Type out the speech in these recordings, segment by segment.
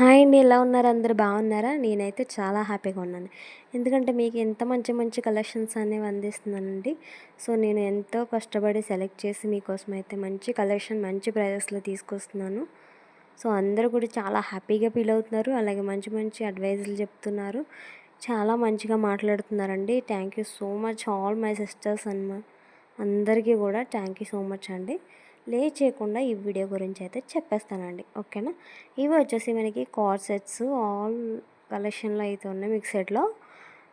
Hi అండి ఎలా ఉన్నారు? అందరు బాగున్నారా? నేనైతే చాలా హ్యాపీగా ఉన్నాను. ఎందుకంటే మీకు ఎంత మంచి మంచి కలెక్షన్స్ అనేవి అందిస్తున్నానండి. సో నేను ఎంతో కష్టపడి సెలెక్ట్ చేసి మీకోసం అయితే మంచి కలెక్షన్ మంచి ప్రైజెస్లో తీసుకొస్తున్నాను. సో అందరూ కూడా చాలా హ్యాపీగా ఫీల్ అవుతున్నారు. అలాగే మంచి మంచి అడ్వైజులు చెప్తున్నారు. చాలా మంచిగా మాట్లాడుతున్నారండి. Thank you so much all my sisters అన్న అందరికీ కూడా థ్యాంక్ యూ సో మచ్ అండి. లే చేయకుండా ఈ వీడియో గురించి అయితే చెప్పేస్తానండి. ఓకేనా? ఇవి వచ్చేసి మనకి కార్ సెట్స్ ఆల్ కలెక్షన్లో అయితే ఉన్నాయి. మిక్సెడ్లో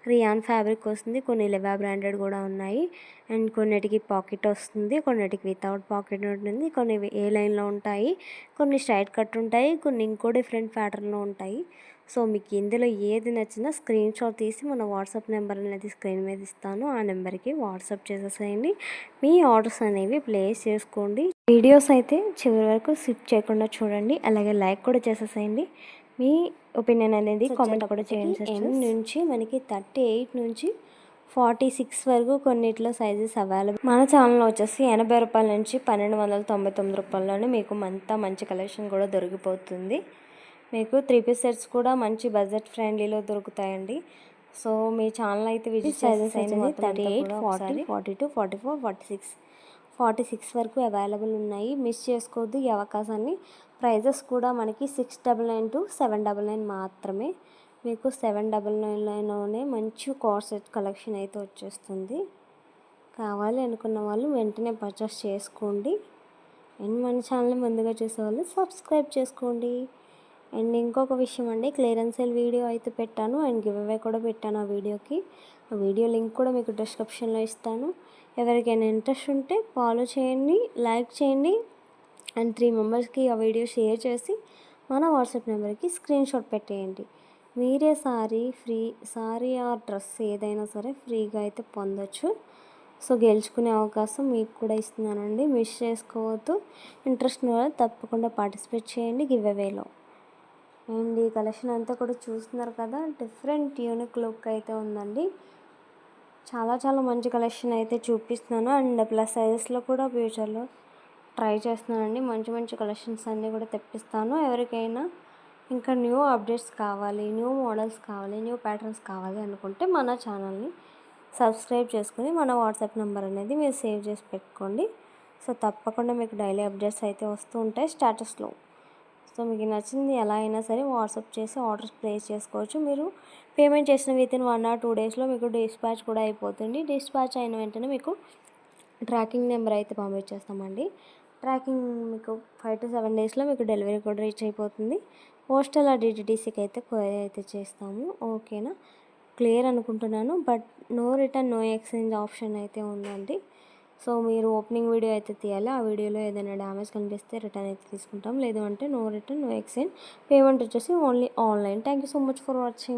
రియాన్ ఫ్యాబ్రిక్ వస్తుంది కొన్ని లెవా బ్రాండెడ్ కూడా ఉన్నాయి. అండ్ కొన్నిటికి పాకెట్ వస్తుంది కొన్నిటికి వితౌట్ పాకెట్ ఉంటుంది కొన్ని ఏ లైన్లో ఉంటాయి కొన్ని స్ట్రైట్ కట్ ఉంటాయి కొన్ని ఇంకో డిఫరెంట్ ప్యాటర్న్లో ఉంటాయి. సో మీకు ఇందులో ఏది నచ్చినా స్క్రీన్ షాట్ తీసి మన వాట్సాప్ నెంబర్ అనేది స్క్రీన్ మీద ఇస్తాను. ఆ నెంబర్కి వాట్సాప్ చేసేసేయండి. మీ ఆర్డర్స్ అనేవి ప్లేస్ చేసుకోండి. వీడియోస్ అయితే చివరి వరకు స్కిప్ చేయకుండా చూడండి. అలాగే లైక్ కూడా చేసేసేయండి. మీ ఒపీనియన్ అనేది కామెంట్ కూడా చేయండి నుంచి మనకి థర్టీ ఎయిట్ నుంచి ఫార్టీ సిక్స్ వరకు కొన్నిట్లో సైజెస్ అవైలబుల్. మన ఛానల్లో వచ్చేసి ఎనభై రూపాయల నుంచి పన్నెండు వందల తొంభై తొమ్మిది రూపాయల్లోనే మీకు అంతా మంచి కలెక్షన్ కూడా దొరికిపోతుంది. మీకు త్రీ పీస్ సెట్స్ కూడా మంచి బడ్జెట్ ఫ్రెండ్లీలో దొరుకుతాయండి. సో మీ ఛానల్ అయితే విజిట్ సైజెస్ అనేది thirty eight forty forty two forty four forty six forty six వరకు అవైలబుల్ ఉన్నాయి. మిస్ చేసుకోవద్దు ఈ అవకాశాన్ని. ప్రైజెస్ కూడా మనకి six double nine two seven double nine మాత్రమే. మీకు సెవెన్ డబల్ నైన్లోనే మంచి సెట్ కలెక్షన్ అయితే వచ్చేస్తుంది. కావాలి అనుకున్న వాళ్ళు వెంటనే పర్చేస్ చేసుకోండి. అండ్ మన ఛానల్ ముందుగా చూసేవాళ్ళు సబ్స్క్రైబ్ చేసుకోండి. అండ్ ఇంకొక విషయం అండి క్లియరెన్స్ సేల్ వీడియో అయితే పెట్టాను అండ్ గివ్ అవే కూడా పెట్టాను ఆ వీడియోకి. ఆ వీడియో లింక్ కూడా మీకు డిస్క్రిప్షన్లో ఇస్తాను. ఎవరికైనా ఇంట్రెస్ట్ ఉంటే ఫాలో చేయండి లైక్ చేయండి అండ్ త్రీ మెంబర్స్కి ఆ వీడియో షేర్ చేసి మన వాట్సాప్ నెంబర్కి స్క్రీన్ షాట్ పెట్టేయండి. మీరే సారీ ఫ్రీ సారీ ఆ డ్రెస్ ఏదైనా సరే ఫ్రీగా అయితే పొందొచ్చు. సో గెలుచుకునే అవకాశం మీకు కూడా ఇస్తున్నానండి. మిస్ చేసుకోవద్దు. ఇంట్రెస్ట్ వల్ల తప్పకుండా పార్టిసిపేట్ చేయండి. గివ్ అవేలో అండ్ ఈ కలెక్షన్ అంతా కూడా చూస్తున్నారు కదా? డిఫరెంట్ యూనిక్ లుక్ అయితే ఉందండి. చాలా చాలా మంచి కలెక్షన్ అయితే చూపిస్తున్నాను. అండ్ ప్లస్ సైజెస్లో కూడా ఫ్యూచర్లో ట్రై చేస్తున్నానండి. మంచి మంచి కలెక్షన్స్ అన్నీ కూడా తెప్పిస్తాను. ఎవరికైనా ఇంకా న్యూ అప్డేట్స్ కావాలి న్యూ మోడల్స్ కావాలి న్యూ ప్యాటర్న్స్ కావాలి అనుకుంటే మన ఛానల్ని సబ్స్క్రైబ్ చేసుకుని మన వాట్సాప్ నెంబర్ అనేది మీరు సేవ్ చేసి పెట్టుకోండి. సో తప్పకుండా మీకు డైలీ అప్డేట్స్ అయితే వస్తూ ఉంటాయి స్టేటస్లో. సో మీకు నచ్చింది ఎలా అయినా సరే వాట్సాప్ చేసి ఆర్డర్స్ ప్లేస్ చేసుకోవచ్చు. మీరు పేమెంట్ చేసిన within one or two డేస్లో మీకు డిస్పాచ్ కూడా అయిపోతుంది. డిస్పాచ్ అయిన వెంటనే మీకు ట్రాకింగ్ నెంబర్ అయితే పంపించేస్తామండి. ట్రాకింగ్ మీకు ఫైవ్ టు సెవెన్ డేస్లో మీకు డెలివరీ కూడా రీచ్ అయిపోతుంది. పోస్టల్ డిటిటీసీకి అయితే క్వైరీ అయితే చేస్తాము. ఓకేనా? క్లియర్ అనుకుంటున్నాను. But no return no exchange option అయితే ఉందండి. సో మీరు ఓపెనింగ్ వీడియో అయితే తీయాలి. ఆ వీడియోలో ఏదైనా డ్యామేజ్ కనిపిస్తే రిటర్న్ అయితే తీసుకుంటాం. లేదు అంటే no return no exchange. Payment వచ్చేసి only online. Thank you so much for watching.